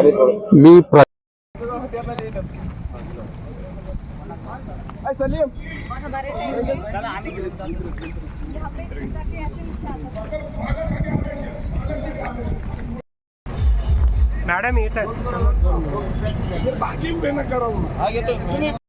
मी madam येत पाठीमागचे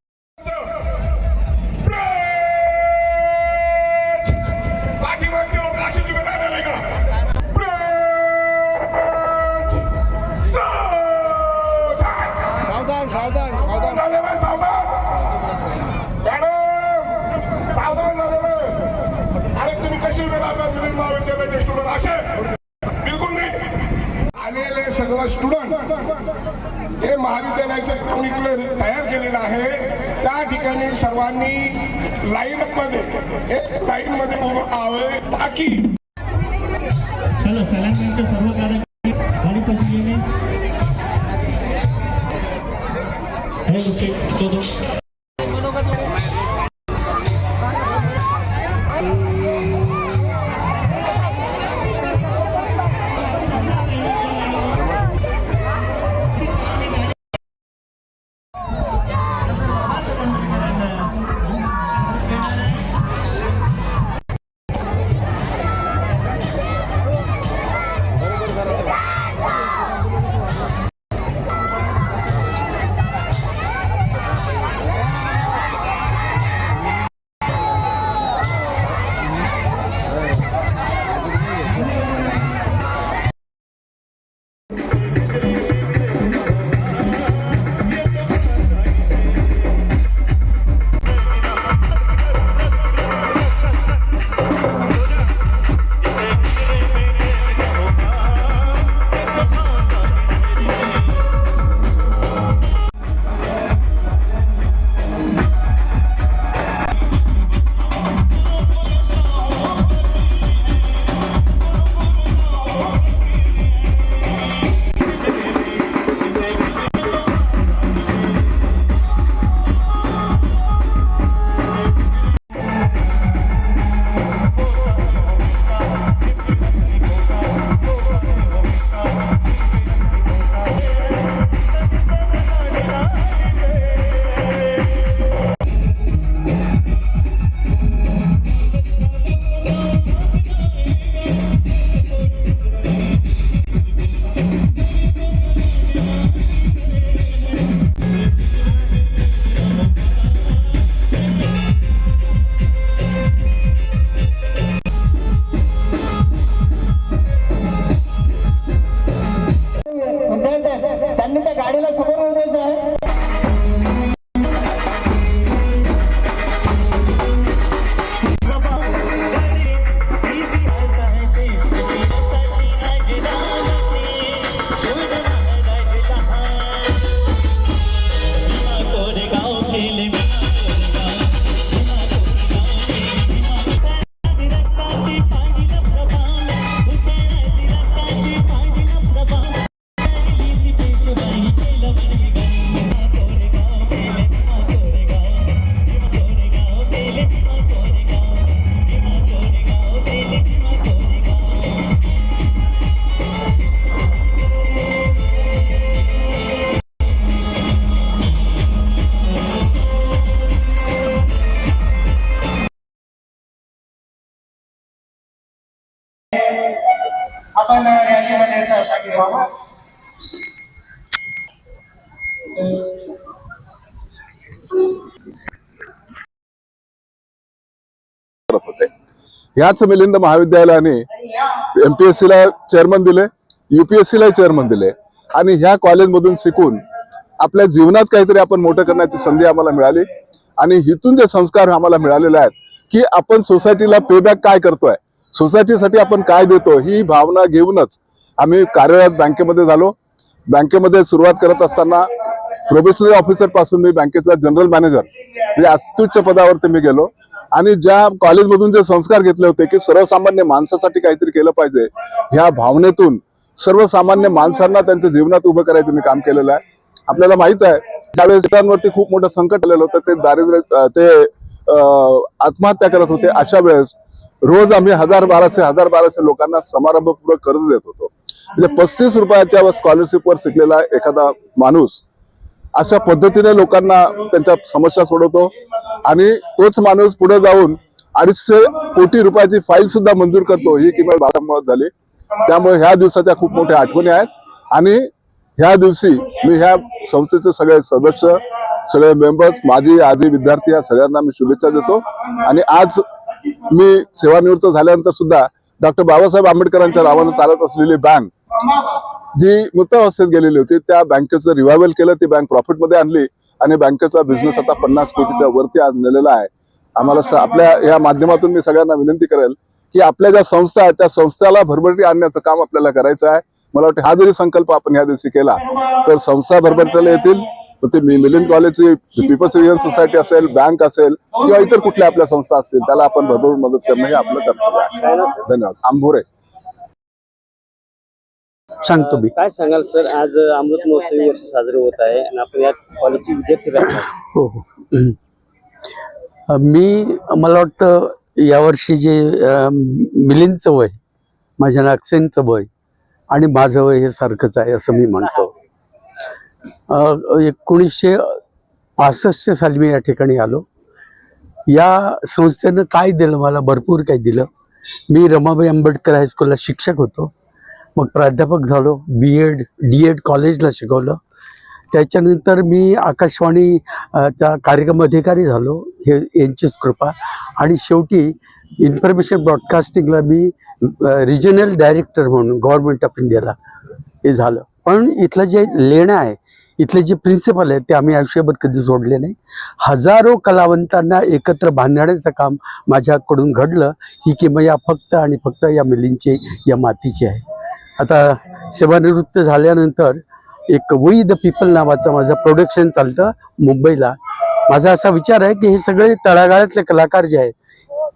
सगळं student हे महाविद्यालयाचं करिक्युलर तयार केलेलं आहे त्या ठिकाणी सर्वांनी लाईन मध्ये एक लाईन मध्ये उभं राहावे ताकी सर्व ह्याच मिलिंद महाविद्यालयाने एमपीएससी ला चेअरमन दिले युपीएससी ला चेअरमन दिले. आणि ह्या कॉलेजमधून शिकून आपल्या जीवनात काहीतरी आपण मोठं करण्याची संधी आम्हाला मिळाली. आणि इथून जे संस्कार आम्हाला मिळालेले आहेत की आपण सोसायटीला पेबॅक काय करतोय सोसायटीसाठी आपण काय देतो ही भावना घेऊनच आम्ही कार्यरत बँकेमध्ये झालो. बँकेमध्ये सुरुवात करत असताना प्रोबेशनरी ऑफिसरपासून मी बँकेचा जनरल मॅनेजर म्हणजे अत्युच्च पदावरती मी गेलो. आणि ज्या कॉलेजमधून जे संस्कार घेतले होते की सर्वसामान्य माणसासाठी काहीतरी केलं पाहिजे ह्या भावनेतून सर्वसामान्य माणसांना त्यांच्या जीवनात उभं करायचं मी काम केलेलं आहे. आपल्याला माहीत आहे त्यावेळेस इतरांवरती खूप मोठं संकट आलेलं होतं ते दारिद्र्य ते आत्महत्या करत होते. अशा वेळेस रोज आम्ही हजार बाराशे हजार बाराशे लोकांना समारंभपूर्वक कर्ज देत होतो. म्हणजे पस्तीस रुपयाच्या स्कॉलरशिपवर शिकलेला एखादा माणूस अशा पद्धतीने लोकांना त्यांच्या समस्या सोडवतो. आणि तोच माणूस पुढे जाऊन अडीचशे कोटी रुपयाची फाईल सुद्धा मंजूर करतो. ही किमान बाळामुळे झाली. त्यामुळे ह्या दिवसाच्या खूप मोठ्या आठवणी आहेत. आणि ह्या दिवशी मी ह्या संस्थेचे सगळे सदस्य सगळे मेंबर्स माझी आजी विद्यार्थी या सगळ्यांना मी शुभेच्छा देतो. आणि आज मी सेवानिवृत्त झाल्यानंतर सुद्धा डॉक्टर बाबासाहेब आंबेडकरांच्या नावानं चालत असलेली बँक जी मृतावस्थेत गेलेली होती त्या बँकेचं रिव्हायवल केलं ती बँक प्रॉफिटमध्ये आणली. आणि बँकेचा बिझनेस आता पन्नास कोटीच्या वरती आज नेलेला आहे. आम्हाला आपल्या या माध्यमातून मी सगळ्यांना विनंती करेल की आपल्या ज्या संस्था आहेत त्या संस्थेला भरभरटी आणण्याचं काम आपल्याला करायचं आहे. मला वाटतं हा जरी संकल्प आपण ह्या दिवशी केला तर संस्था भरभरटीला येतील. ते मी मिलिंद कॉलेजची पीपल्स रिव्हन सोसायटी असेल बँक असेल किंवा इतर कुठल्या आपल्या संस्था असतील त्याला आपण भरभरून मदत करणं हे आपलं कर्तव्य आहे. धन्यवाद. आंभोरे सांगतो मी. काय सांगाल सर? आज अमृत महोत्सवी वर्ष साजरे होत आहे आणि आपण या कॉलेजचे विद्यार्थी हो हो. मी मला वाटतं यावर्षी जे मिलिंदचं वय माझ्या नागसेनचं वय आणि माझं वय हे सारखंच आहे असं मी म्हणतो. एकोणीसशे पासष्ट साली मी या ठिकाणी आलो. या संस्थेनं काय दिलं मला भरपूर काही दिलं. मी रमाबाई आंबेडकर हायस्कूलला शिक्षक होतो. मग प्राध्यापक झालो बी एड डी एड कॉलेजला शिकवलं. त्याच्यानंतर मी आकाशवाणी त्या कार्यक्रम अधिकारी झालो. हे यांचीच कृपा. आणि शेवटी इन्फॉर्मेशन ब्रॉडकास्टिंगला मी रिजनल डायरेक्टर म्हणून गव्हर्नमेंट ऑफ इंडियाला हे झालं. पण इथलं जे लेणं आहे इथले जे प्रिन्सिपल आहेत ते आम्ही आयुष्यभर कधी सोडले नाही. हजारो कलावंतांना एकत्र बांधण्याचं काम माझ्याकडून घडलं. ही किमया फक्त आणि फक्त या मुलींची या मातीची आहे. आता सेवानिवृत्त झाल्यानंतर एक वी द पीपल नावाचं माझं प्रोडक्शन चालतं मुंबईला. माझा असा विचार आहे की हे सगळे तळागाळातले कलाकार जे आहेत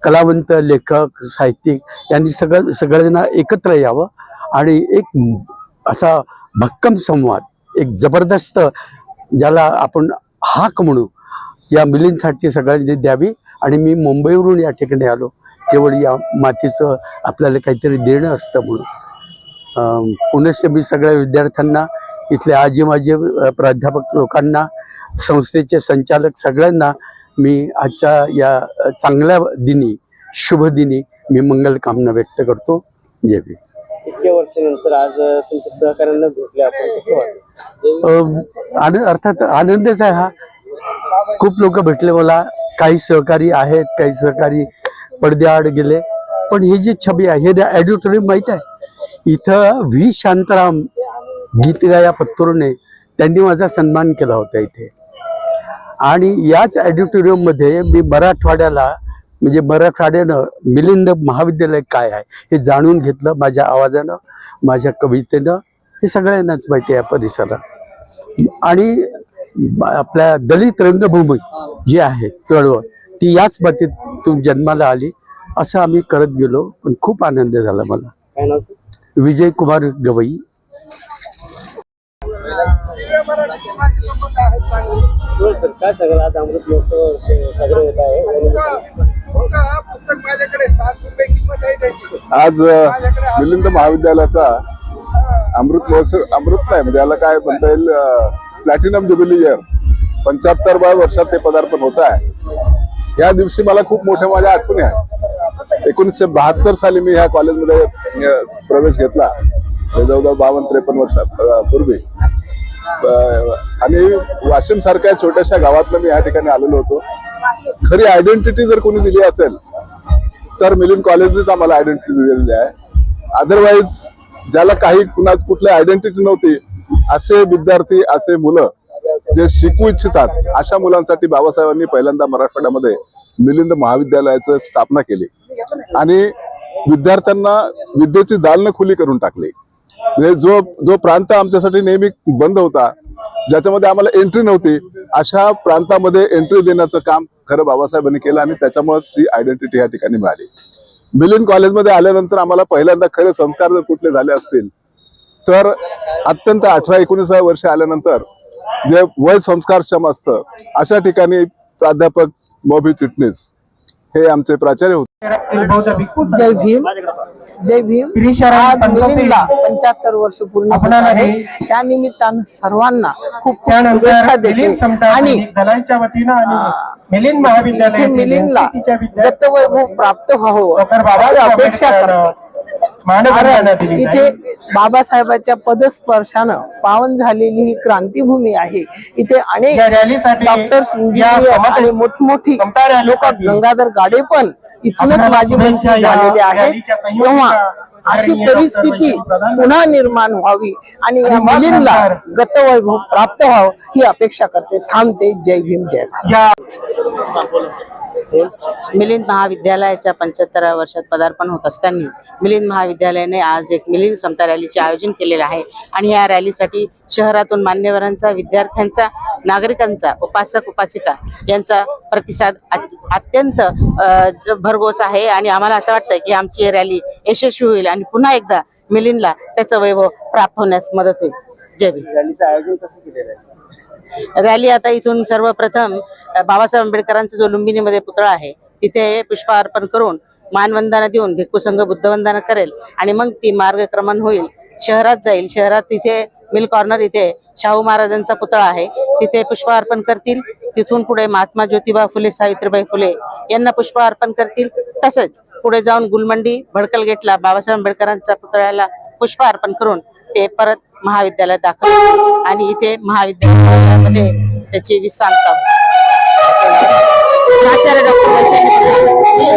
कलावंत लेखक साहित्यिक यांनी सगळं सगळ्यांना एकत्र यावं आणि एक असा भक्कम संवाद एक जबरदस्त ज्याला आपण हाक म्हणू या मुलींसाठी सगळ्यांनी द्यावी आणि मी मुंबईवरून या ठिकाणी आलो. केवळ या मातीचं आपल्याला काहीतरी देणं असतं म्हणून. पुनश्च मी सगळ्या विद्यार्थ्यांना इथले आजी माजी अ, प्राध्यापक लोकांना संस्थेचे संचालक सगळ्यांना मी आजच्या या चांगल्या दिनी शुभ दिनी मी मंगल कामना व्यक्त करतो. जय भीम. इतक्या वर्षानंतर आज तुमच्या सहकार्यांना भेटले आपण अर्थात आनंदच आहे हा. खूप लोक भेटले मला. काही सहकारी आहेत काही सहकारी पडद्याआड गेले. पण ही जी छबी आहे हे ॲडिटोरियम माहीत आहे? इथं व्ही. शांताराम गीतगाया पत्तूरने त्यांनी माझा सन्मान केला होता इथे. आणि याच ॲडिटोरियममध्ये मी मराठवाड्याला म्हणजे मराठवाड्यानं मिलिंद महाविद्यालय काय आहे हे जाणून घेतलं माझ्या आवाजानं माझ्या कवितेनं. हे सगळ्यांनाच माहिती आहे या परिसरात. आणि आपल्या दलित रंगभूमी जी आहे चळवळ ती याच बाबतीतून जन्माला आली असं आम्ही करत गेलो पण खूप आनंद झाला मला. काय नाव सर? विजय कुमार गवई. काय आज अमृत महोत्सव होत आहे आज मिलिंद महाविद्यालयाचा अमृत महोत्सव अमृत नाही म्हणजे याला काय म्हणता येईल प्लॅटिनम जुबिली इयर पंच्याहत्तर वर्षात ते पदार्पण होत आहे. या दिवशी मला खूप मोठ्या माझ्या आठवणी आहेत. एकोणीसशे बहात्तर साली मी ह्या कॉलेजमध्ये प्रवेश घेतला. जवळजवळ बावन्न त्रेपन्न वर्षात पूर्वी. आणि वाशिम सारख्या छोट्याशा गावातनं मी या ठिकाणी आलेलो होतो. खरी आयडेंटिटी जर कोणी दिली असेल तर मिलिंद कॉलेजच आम्हाला आयडेंटिटी दिलेली आहे. अदरवाईज ज्याला काही कुणा कुठली आयडेंटिटी नव्हती असे विद्यार्थी असे मुलं जे शिकू इच्छितात अशा मुलांसाठी बाबासाहेबांनी पहिल्यांदा मराठवाड्यामध्ये मिलिंद महाविद्यालयाचं स्थापना केली. आणि विद्यार्थ्यांना विद्येची दालनं खुली करून टाकली. म्हणजे जो जो प्रांत आमच्यासाठी नेहमी बंद होता ज्याच्यामध्ये आम्हाला एंट्री नव्हती अशा प्रांतामध्ये एंट्री देण्याचं काम खरं बाबासाहेबांनी केलं आणि त्याच्यामुळेच ही आयडेंटिटी या ठिकाणी मिळाली. मिलिंद कॉलेजमध्ये आल्यानंतर आम्हाला पहिल्यांदा खरे संस्कार जर कुठले झाले असतील तर अत्यंत अठरा एकोणीसाव्या वर्ष आल्यानंतर जे वय संस्कारक्षम असतं अशा ठिकाणी प्राध्यापक मोभी चिटणीस. हे आमचे प्राचार्य होते. जय भीम. जय भीम. आज मिलिंदला पंच्याहत्तर वर्ष पूर्ण होत आहे. त्या निमित्तानं सर्वांना खूप खूप शुभेच्छा देते. आणि दलांच्या वतीनं आणि मिलिंद इथे मिलिंदला दत्तवैभव प्राप्त व्हावं अपेक्षा करते. कारण इथे बाबासाहेबांच्या पदस्पर्शानं पावन झालेली ही क्रांतीभूमी आहे. इथे अनेक डॉक्टर्स इंजिनियर आणि मोठमोठी लोक गंगाधर गाडे पण इथूनच माजी मंत्री झालेले आहेत. तेव्हा अशी परिस्थिती पुन्हा निर्माण व्हावी आणि या मुलींना गतवैभव प्राप्त व्हावं ही अपेक्षा करते. थांबते. जय भीम जय मिलिंद महाविद्यालयाच्या पंच्याहत्तराव्या वर्षात पदार्पण होत असताना मिलिंद महाविद्यालयाने आज एक मिलिंद समता रॅलीचे आयोजन केलेले आहे. आणि या रॅलीसाठी शहरातून मान्यवरांचा विद्यार्थ्यांचा नागरिकांचा उपासक उपासिका यांचा प्रतिसाद अत्यंत भरघोस आहे. आणि आम्हाला असं वाटतं की आमची रॅली यशस्वी होईल आणि पुन्हा एकदा मिलिंदला त्याचं वैभव प्राप्त होण्यास मदत होईल. जय रॅलीचं आयोजन कसं केलेलं आहे? रॅली आता इथून सर्वप्रथम बाबासाहेब आंबेडकरांचा जो लुंबिनीमध्ये पुतळा आहे तिथे पुष्प अर्पण करून मानवंदना देऊन भिक्खू संघ बुद्धवंदना करेल आणि मग ती मार्गक्रमण होईल. शहरात जाईल. शहरात तिथे मिल कॉर्नर इथे शाहू महाराजांचा पुतळा आहे. तिथे पुष्प अर्पण करतील. तिथून पुढे महात्मा ज्योतिबा फुले सावित्रीबाई फुले यांना पुष्प अर्पण करतील. तसेच पुढे जाऊन गुलमंडी भडकल गेटला बाबासाहेब आंबेडकरांच्या पुतळ्याला पुष्प अर्पण करून ते परत महाविद्यालयात दाखल आणि इथे महाविद्यालयामध्ये त्याची विश्रांत प्राचार्य डॉक्टर